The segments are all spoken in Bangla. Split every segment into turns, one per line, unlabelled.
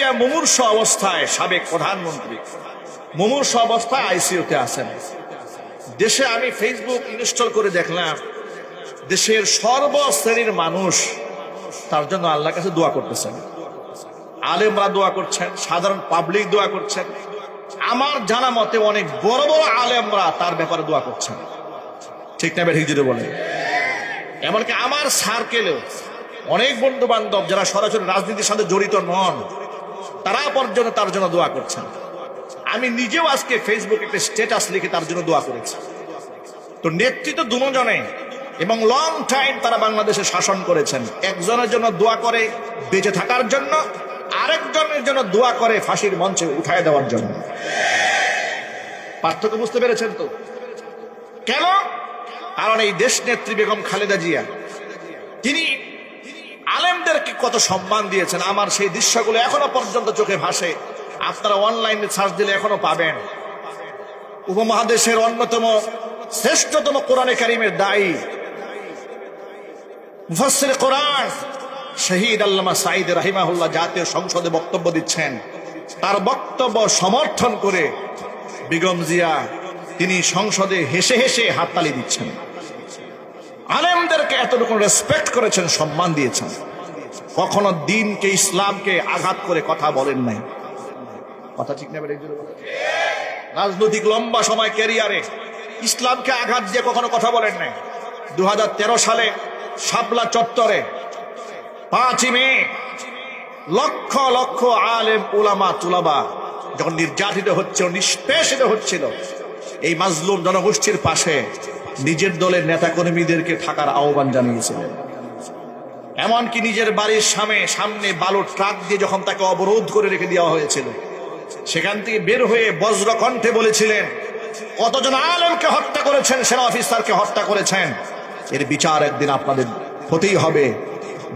জিয়া মুমূর্ষ অবস্থায় সাবেক প্রধানমন্ত্রী। মুমূর্ষ অবস্থায় আইসিইউতে আছেন। দেশে আমি ফেসবুক ইনস্টল করে দেখলাম, দেশের সর্বশ্রেণীর মানুষ তার জন্য আল্লাহর কাছে দোয়া করতেছেন। আলেমরা দোয়া করছেন, সাধারণ পাবলিক দোয়া করছেন। আমার জানা মতে অনেক বড় বড় আলেমরা তার ব্যাপারে দোয়া করছেন। ঠিক না ঠিক যদি বলে এমনকি আমার সার্কেলেও অনেক বন্ধু বান্ধব যারা সরাসরি রাজনীতির সাথে জড়িত নন তারা পর্যন্ত তার জন্য দোয়া করছেন। আমি নিজেও আজকে ফেসবুকে একটা স্ট্যাটাস লিখে তার জন্য দোয়া করেছি। তো নেতৃত্ব দুজনে এবং লং টাইম তারা বাংলাদেশে শাসন করেছেন। একজনের জন্য দোয়া করে বেঁচে থাকার জন্য, আরেকজনের জন্য দোয়া করে ফাঁসির মঞ্চে উঠায় দেওয়ার জন্য। পার্থক্য বুঝতে পেরেছেন তো? কেন? কারণ এই দেশ নেত্রী বেগম খালেদা জিয়া, তিনি আলেমদেরকে কত সম্মান দিয়েছেন? আমার সেই দৃশ্যগুলো এখনও পর্যন্ত চোখে ভাসে। আপনারা অনলাইনে সার্চ দিলে এখনও পাবেন। উপমহাদেশের অন্যতম শ্রেষ্ঠতম কোরআনে কারিমের দায়ী মুফাসসির কোরআন শহীদ আল্লামা সাইদ রাহিমাহুল্লাহ জাতীয় সংসদে বক্তব্য দিচ্ছেন। তার বক্তব্য সমর্থন করে বেগম জিয়া তিনি সংসদে হেসে হেসে হাততালি দিচ্ছেন। আলেমদেরকে এতটুকু রেসপেক্ট করেছেন, সম্মান দিয়েছেন। কখনো দিনকে, ইসলামকে আঘাত করে কথা বলেন নাই। কথা ঠিক না রাজনৈতিক লম্বা সময় ক্যারিয়ারে ইসলামকে আঘাত দিয়ে কখনো কথা বলেন নাই। দুহাজার তেরো সালে শাপলা চত্বরে পাঁচই মে লক্ষ লক্ষ আলেম, উলামা, তুলাবা যখন নির্যাতিত হচ্ছে নিষ্পেষিত হচ্ছিল, এই মাজলুম জনগোষ্ঠীর পাশে নিজের দলের নেতাকর্মীদেরকে থাকার আহ্বান জানিয়েছিলেন। এমনকি নিজের বাড়ির সামনে সামনে বালুর ট্রাক দিয়ে যখন তাকে অবরোধ করে রেখে দেওয়া হয়েছিল, সেখান থেকে বের হয়ে বজ্র কণ্ঠে বলেছিলেন, কতজন আলেমকে হত্যা করেছেন, সেনা অফিসারকে হত্যা করেছেন? এর বিচার একদিন আপনাদের হতেই হবে।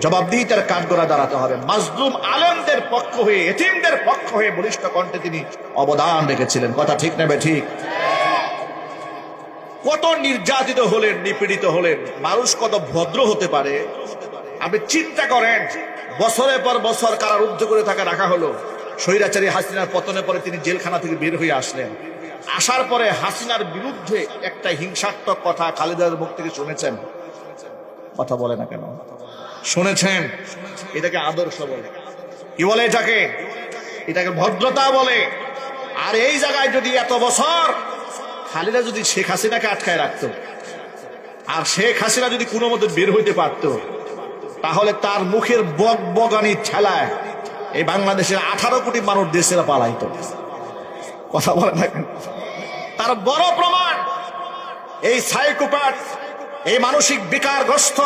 জবাবদিহিতার কাঠগড়া দাঁড়াতে হবে। মাজলুম আলেমদের পক্ষ হয়ে, এতিমদের পক্ষ হয়ে বলিষ্ঠ কণ্ঠে তিনি অবদান রেখেছিলেন। কথা ঠিক নেবে ঠিক? কত নির্যাতিত হলেন, নিপীড়িত হলেন। মানুষ কত ভদ্র হতে পারে আপনি চিন্তা করেন, বছরের পর বছর কারারুদ্ধ করে তাকে রাখা হলো। স্বৈরাচারী হাসিনার পতনের পরে তিনি জেলখানা থেকে বের হয়ে আসলেন। আসার পরে হাসিনার বিরুদ্ধে একটা হিংসাত্মক কথা খালেদার মুখ থেকে শুনেছেন? কথা বলে না কেন? শুনেছেন? এটাকে আদর্শ বলে। কি বলে এটাকে? এটাকে ভদ্রতা বলে। আর এই জায়গায় যদি এত বছর খালিদা যদি শেখ হাসিনাকে আটকায় রাখত, আর শেখ হাসিনা যদি কোনো মতো বের হইতে পারতো তাহলে তার মুখের বক বগানি ঠেলায় এই বাংলাদেশের আঠারো কোটি মানুষ দেশের পালাইত। কথা বলে না তার বড় প্রমাণ, এই সাইকোপ্যাথ এই মানসিক বিকারগ্রস্ত